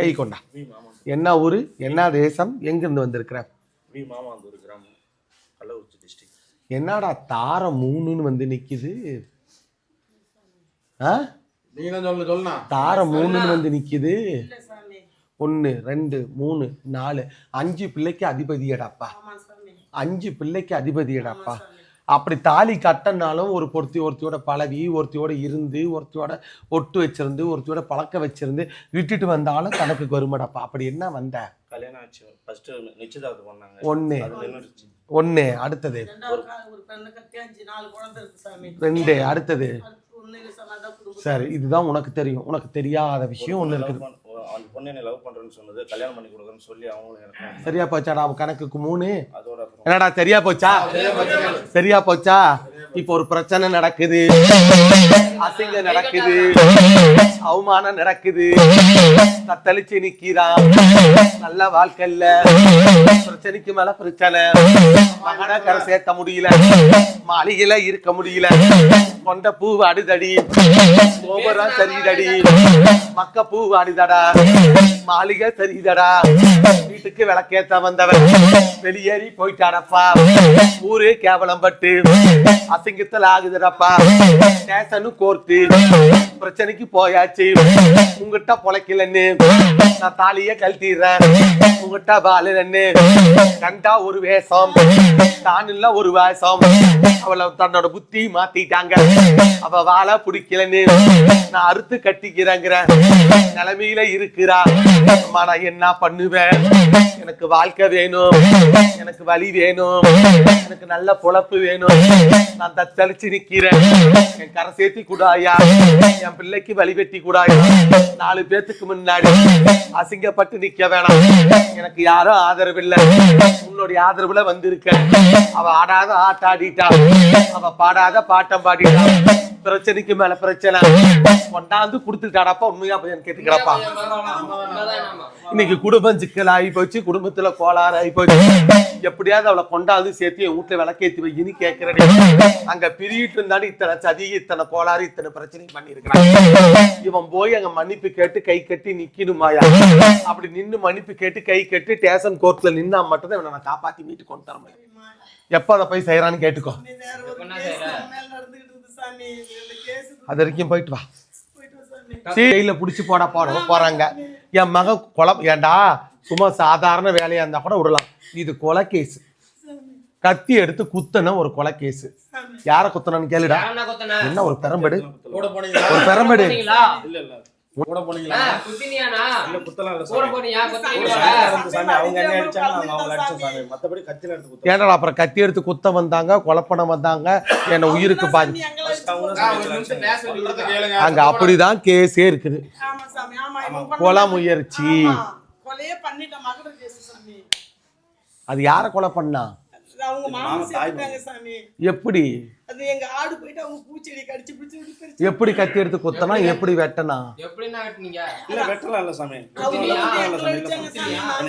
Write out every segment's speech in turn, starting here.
கை கொண்டா என்ன ஊரு என்ன தேசம் எங்கிருந்து வந்திருக்கிற? என்னடா தாரம் மூணுன்னு வந்து நிக்குது? ஆ? தாரம் மூணுன்னு வந்து நிக்குது. ஒன்று ரெண்டு மூணு நாலு. அஞ்சு பிள்ளைக்கு அதிபதியடாப்பா. அஞ்சு பிள்ளைக்கு அதிபதியடாப்பா. அப்படி தாலி கட்டனாலும் ஒரு பொருத்தி ஒருத்தியோட பழகி ஒருத்தியோட இருந்து ஒருத்தியோட ஒட்டு வச்சிருந்து ஒருத்தியோட பழக்க வச்சிருந்து விட்டுட்டு வந்தாலும் கணக்குக்கு வருமாடாப்பா அப்படி என்ன வந்த? கல்யாணம் ஆச்சு. ஃபர்ஸ்ட் நிச்சயதார்த்தம் பண்ணாங்க. ஒன்று அது ஒன்று அடுத்தது. ரெண்டு. அடுத்தது. சரி இதுதான் உனக்கு தெரியும். உனக்கு தெரியாத விஷயம் ஒன்று இருக்குது. அந்த பொண்ணு லவ் பண்றேன்னு சொன்னது கல்யாணம் பண்ணி கொடுக்குறேன்னு சொல்லி அவங்களும் சரியா போச்சாடா அவன் கணக்குக்கு மூணு. அப்புறம் என்னடா சரியா போச்சா? சரியா போச்சா? இப்போ ஒரு பிரச்சனை நடக்குது. அசிங்கம் நடக்குது. அவமானம் நடக்குது. தத்தளிச்சு நிக்கிறான். நல்ல வாழ்க்கை இல்ல. பிரச்சனைக்கு மேல பிரச்சனை. மகனை கரை சேர்க்க முடியல. மாளிகையில இருக்க முடியல. கொண்ட பூ அடுதடி. கோபுரம் சரிதடி. மக்க பூ அடிதடா. மாளிகை தெரியுதடா. வீட்டுக்கு விளக்கேத்த வந்தவன். வெளியேறி போயிட்டாரப்பா ஊரு கேவலம் பட்டு அசிங்கத்தில் ஆகுதுடப்பா ஸ்டேஷனும் கோர்த்து பிரச்சனைக்கு போயாச்சு. உங்ககிட்ட பொழைக்கலன்னு. நான் தாலியே கழட்டிடுறேன் உங்ககிட்ட பாலுன்னு கண்டா ஒரு வேஷம். தான் இல்ல ஒரு வேஷம். அவளை தன்னோட புத்தி மாத்திட்டாங்க. அவ வாழ பிடிக்கலன்னு. நான் அறுத்து கட்டிக்கிறேங்கிற நிலைமையில இருக்கிறா. அம்மா நான் என்ன பண்ணுவேன் எனக்கு வாழ்க்கை வேணும். எனக்கு வழி வேணும். எனக்கு நல்ல பொழப்பு வேணும். நான் தத்தளிச்சு நிக்கிறேன். என் கரை சேர்த்தி கூடாயா? என் பிள்ளைக்கு வழி வெட்டி கூடாயா? நாலு பேத்துக்கு முன்னாடி அசிங்கப்பட்டு நிக்க வேணாம். எனக்கு யாரும் ஆதரவு இல்லை உன்னுடைய ஆதரவுல வந்திருக்க அவ ஆடாத ஆட்டாடிட்டா. அவ பாடாத பாட்டம் பாடிட்டா. பிரச்சனைக்கு மேல பிரச்சனை. கொண்டாந்து கொடுத்துட்டாடாப்பா உண்மையா பையன் கேட்டுக்கிறாப்பா இன்னைக்கு குடும்பம் சிக்கல் ஆகி போச்சு குடும்பத்துல கோளாறு ஆகி போச்சு. எப்படியாவது அவளை கொண்டாந்து சேர்த்து என் வீட்டுல விளக்கேத்தி வையின்னு கேட்கிறேன் அங்க பிரியிட்டு இருந்தாலும் இத்தனை சதி இத்தனை கோளாறு இத்தனை பிரச்சனை பண்ணிருக்கிறான் இவன் போய் அங்க மன்னிப்பு கேட்டு கை கட்டி நிக்கணுமாயா? அப்படி நின்னு மன்னிப்பு கேட்டு கை கட்டி ஸ்டேஷன் கோர்ட்ல நின்னா மட்டும்தான் இவனை நான் காப்பாத்தி வீட்டுக்கு கொண்டு தர முடியும். எப்ப அதை போய் செய்யறான்னு கேட்டுக்கோ. அது வரைக்கும் போயிட்டு வா. ஜெயில புடிச்சு போட போட போறாங்க. என் மகன் கொலை ஏன்டா சும்மா சாதாரண வேலையா இருந்தா கூட விடலாம். இது கொலை கேஸ். கத்தி எடுத்து குத்தன ஒரு கொலை கேஸ். யார குத்தனன்னு கேளுடா? என்ன ஒரு பெரம்படு? ஒரு பெரம்படு. போனீங்களா? இல்ல இல்ல. கூட போனீங்களா? இல்ல குத்தலாம் இல்ல போனியா? அவங்க என்ன அடிச்சாங்க சாமி. மத்தபடி எடுத்து ஏன்டா அப்புறம் கத்தி எடுத்து குத்த வந்தாங்க கொலை பண்ண வந்தாங்க என்ன உயிருக்கு பாதி அங்க அப்படிதான் கேஸே இருக்குது. கொலை முயற்சி. அது யார கொலை பண்ணா? அது அவங்க மாமா சேர்த்துட்டாங்க சாமி. எப்படி? அது எங்க ஆடு போயிட்டு அவங்க பூச்செடி கடிச்சு பிடிச்சு விட்டு பிரிச்சு எப்படி கத்தி எடுத்து குத்தனா எப்படி வெட்டனா?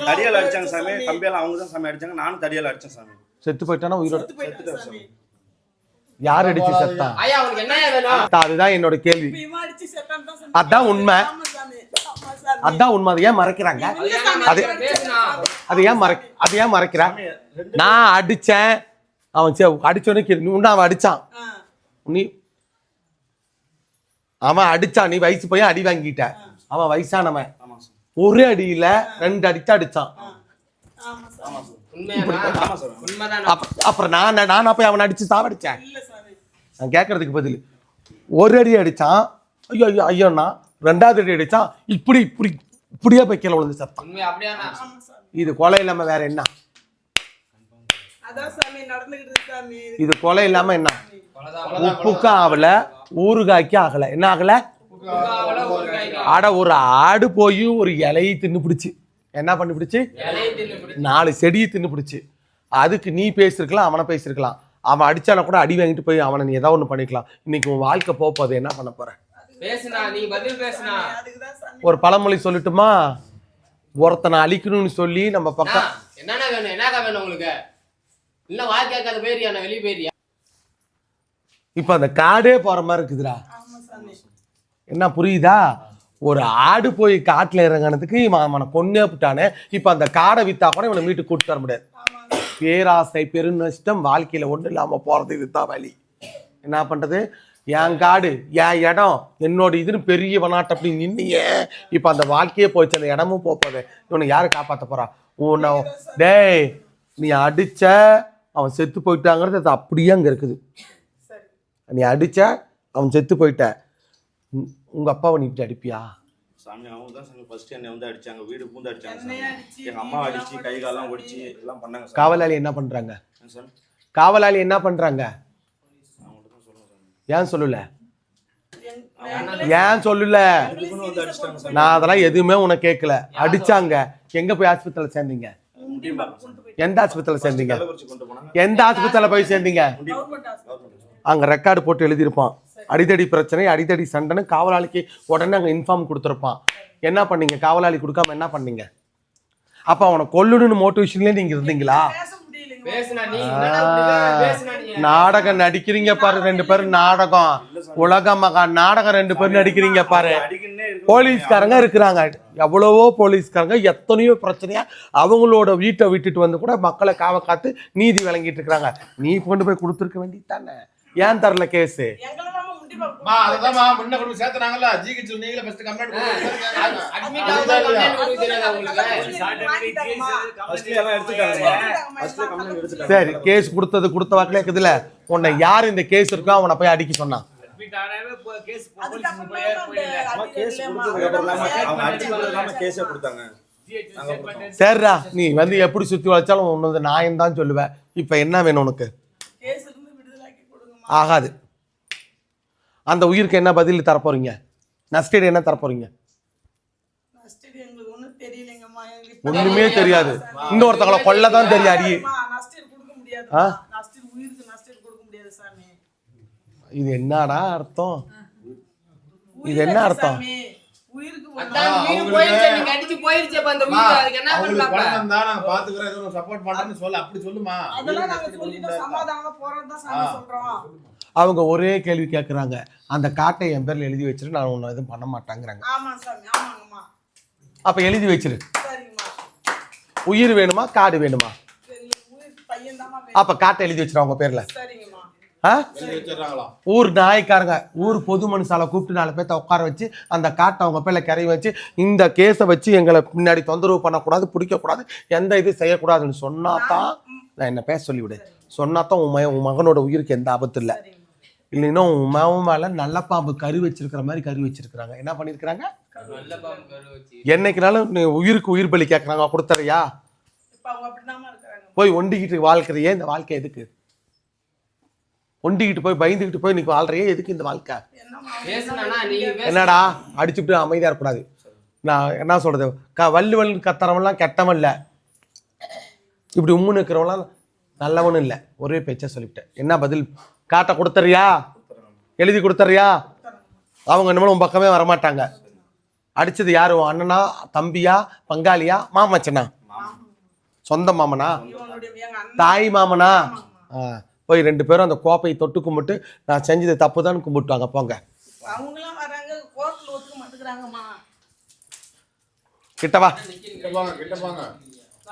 தடியால அடிச்சாங்க சாமி. கம்பியால அவங்க தான் சாமி அடிச்சாங்க. நானும் தடியால அடிச்சேன் சாமி. செத்து போயிட்டானா உயிரோட? செத்து போயிட்டாங்க சாமி. யார் அடிச்சு செத்தா? அதுதான் என்னோட கேள்வி. அதான் உண்மை. அதான் உண்மை. அதை ஏன் மறைக்கிறாங்க? அது அது- ஏன் மறை அது ஏன் மறைக்கிறா? நான் அடிச்சேன். அவன் சே அடிச்சோன்னே உன்ன அவன் அடிச்சான். நீ அவன் அடிச்சான். நீ வயசு போய் அடி வாங்கிட்ட. அவன் வயசானவன். ஒரே அடியில ரெண்டு அடிச்சு அடிச்சான். அப்புறம் நான் நான் போய் அவனை அடிச்சு சாவடிச்சேன்? நான் கேட்கறதுக்கு பதில். ஒரு அடி அடிச்சான். ஐயோ ஐயோ ஐயோண்ணா. ரெண்டாவது அடி அடிச்சான் இப்படி இப்படி இப்படியே போய் கீழே விழுந்து சாமி இது கொலை இல்லாம வேற என்ன? அதான் சாமி நடந்துகிட்டு இருக்கு சாமி. இது கொலை இல்லாம என்ன? கொலைதான். உப்புக்கும் ஆகல ஊறுகாய்க்கு ஆகல. என்ன ஆகல. ஆட ஒரு ஆடு போய் ஒரு இலையை தின்னு பிடிச்சு என்ன பண்ணி பிடிச்சு இலையை தின்னு பிடி. நாலு செடியை தின்னு பிடிச்சு அதுக்கு நீ பேசியிருக்கலாம் அவனை பேசியிருக்கலாம் அவன் அடிச்சாலும் கூட அடி வாங்கிட்டு போய் அவனை நீ ஏதாவது ஒன்று பண்ணிக்கலாம். இன்னைக்கு உன் வாழ்க்கை போக போகுது என்ன பண்ண போற? பேசுனா, நீ பதில் பேசுனா. அதுக்குதான் சாமி. ஒரு பழமொழி சொல்லட்டுமா? ஒருத்தனை அழிக்கணும்னு சொல்லி நம்ம பக்கம் என்னண்ணா வேணும்? என்னக்கா வேணும் உங்களுக்கு? இல்ல வாய் கேட்காத நான் வெளியே போயிரியா இப்போ அந்த காடே போற மாதிரி இருக்குதுடா. ஆமா சாமி. என்ன புரியுதா? ஒரு ஆடு போய் காட்டில் இறங்கினதுக்கு இவன் அவனை கொன்னே விட்டானே. இப்போ அந்த காடை வித்தா கூட இவனை வீட்டுக்கு கூட்டிட்டு வர முடியாது. பேராசை பெருநஷ்டம் வாழ்க்கையில் ஒன்றும் இல்லாமல் போகிறது இதுதான் வழி. என்ன பண்ணுறது என் காடு என் இடம் என்னோட இதுன்னு பெரிய வனாட்டம் அப்படி நின்னியே. இப்போ அந்த வாழ்க்கையே போச்சு அந்த இடமும் போக போகுது. இவனை யாரு காப்பாற்ற போறா? உன்னை டேய் நீ அடிச்ச அவன் செத்து போயிட்டாங்கிறது அது அப்படியே அங்கே இருக்குது. சரி. நீ அடிச்ச அவன் செத்து போயிட்ட. உ- உங்க அப்பாவை நீ இப்படி அடிப்பியா? சாமி அவங்க தான் சாமி. ஃபர்ஸ்ட் என்னை வந்து அடிச்சாங்க. வீடு பூந்து அடிச்சாங்க சாமி. என்னைய அடிச்சு, எங்க அம்மா அடிச்சு கை காலெல்லாம் ஒடிச்சு எல்லாம் பண்ணாங்க காவலாளி என்ன சாமி? காவலாளி என்ன பண்றாங்க அவங்கள்ட்ட தான் சொல்லுங்க சாமி ஏன் சொல்லல? ஏன் சொல்லல? நான் அதெல்லாம் எதுவுமே உனக்கு கேட்கல அடிச்சாங்க. எங்க போய் ஆஸ்பத்திரியில சேர்ந்தீங்க? எந்த ஆஸ்பத்திரியில சேர்ந்தீங்க? எந்த ஆஸ்பத்திரியில போய் சேர்ந்தீங்க? அங்க ரெக்கார்டு போட்டு எழுதியிருப்பான். அடிதடி பிரச்சனை அடிதடி சண்டைன்னு காவலாளிக்கு உடனே அங்க இன்ஃபார்ம் கொடுத்துருப்பான். என்ன பண்ணீங்க? காவலாளி கொடுக்காம என்ன பண்ணீங்க? அப்ப அவனை கொல்லணும்னு மோட்டிவேஷன்லயே நீங்க இருந்தீங்களா? நாடகம் நடிக்கிறீங்க பாரு ரெண்டு பேரும் நாடகம். உலக மகா நாடகம் ரெண்டு பேரும் நடிக்கிறீங்க பாரு. போலீஸ்காரங்க இருக்கிறாங்க. எவ்வளவோ போலீஸ்காரங்க எத்தனையோ பிரச்சனையா அவங்களோட வீட்டை விட்டுட்டு வந்து கூட மக்களை காவ காத்து நீதி வழங்கிட்டு இருக்கிறாங்க. நீ கொண்டு போய் கொடுத்துருக்க வேண்டியது தானே? ஏன் தரல கேஸு? மா முன்ன கொண்டு ஃபர்ஸ்ட் கம்ப்ளைண்ட் சரி கேஸ் கொடுத்தது கொடுத்த வாக்கிலே இருக்குதுல்ல உன்னை யார் இந்த கேஸ் இருக்கோ அவனை போய் அடிக்க சொன்னான் சரிடா நீ வந்து எப்படி சுத்தி வளைச்சாலும் உன்னது நியாயம் தான் சொல்லுவேன். இப்போ என்ன வேணும் உனக்கு. ஆகாது. அந்த உயிருக்கு என்ன பதில் தரப்போறீங்க? நஷ்டீடு என்ன தரப்போறீங்க? ஒண்ணும் தெரியாது. இன்னொருத்தவங்களை கொல்ல தான் தெரியும் சாமி. இது என்னடா அர்த்தம்? இது என்ன அர்த்தம்? ஏதோ சப்போர்ட் பண்றேன்னு சொல்லு அப்படி சொல்லுமா. அதெல்லாம் நாங்க சொல்லிட்டோம். சமாதானமா போறோம்னு தான் சாமி சொல்றோம். அவங்க ஒரே கேள்வி கேட்குறாங்க அந்த காட்டை என் பேர்ல எழுதி வச்சிரு நான் ஒன்றும் எதுவும் பண்ண மாட்டேங்கிறாங்க. ஆமா சாமி ஆமாங்கம்மா. அப்ப எழுதி வச்சிரு. உயிர் வேணுமா காடு வேணுமா? அப்ப காட்டை எழுதி வச்சிரு அவங்க பேர்ல. ஊர் நாய்க்காரங்க ஊர் பொது மனுஷால கூப்பிட்டு நாலு பேர்த்த உட்கார வச்சு அந்த காட்டை அவங்க பேர்ல கரை வச்சு இந்த கேஸை வச்சு எங்களை பின்னாடி தொந்தரவு பண்ணக்கூடாது பிடிக்கக்கூடாது எந்த இது செய்யக்கூடாதுன்னு சொன்னா தான் நான் என்ன பேச சொல்லிவிடு. சொன்னா தான் உன் உன் மகனோட உயிருக்கு எந்த ஆபத்து இல்லை. இல்லைன்னா உன் மகன் மேல நல்ல பாம்பு கரு வச்சிருக்கிற மாதிரி கரு வச்சிருக்கிறாங்க. என்ன வச்சு. என்னைக்குனாலும் நீ உயிருக்கு உயிர் பலி கேட்குறாங்க கொடுத்துறியா? போய் ஒண்டிக்கிட்டு வாழ்க்கிறியே இந்த வாழ்க்கை எதுக்கு? ஒண்டிக்கிட்டு போய் பயந்துக்கிட்டு போய் இன்னைக்கு வாழ்றியே எதுக்கு இந்த வாழ்க்கை. என்னடா அடிச்சுட்டு அமைதியா இருக்கக்கூடாது. நான் என்ன சொல்றது? க வள்ளுவன் கத்துறவன்லாம் கெட்டவன் இல்லை. இப்படி உம்முன்னு இருக்கிறவன்லாம் நல்லவனும் இல்லை. ஒரே பேச்சா சொல்லிவிட்டேன் என்ன பதில்? காட்ட கொடுத்துறியா? எழுதி கொடுத்துறியா? அவங்க இனிமேல் உன் பக்கமே வரமாட்டாங்க. அடிச்சது யாரு? உன் அண்ணனா தம்பியா பங்காளியா மாமச்சனா? சொந்த மாமனா? இவனுடைய எங்க அண்ணன் தாய் மாமனா? போய் ரெண்டு பேரும் அந்த கோப்பையை தொட்டு கும்பிட்டு நான் செஞ்சது தப்பு தான் கும்பிட்டுவாங்க போங்க. மாட்டேங்கிறாங்கம்மா. கிட்டவா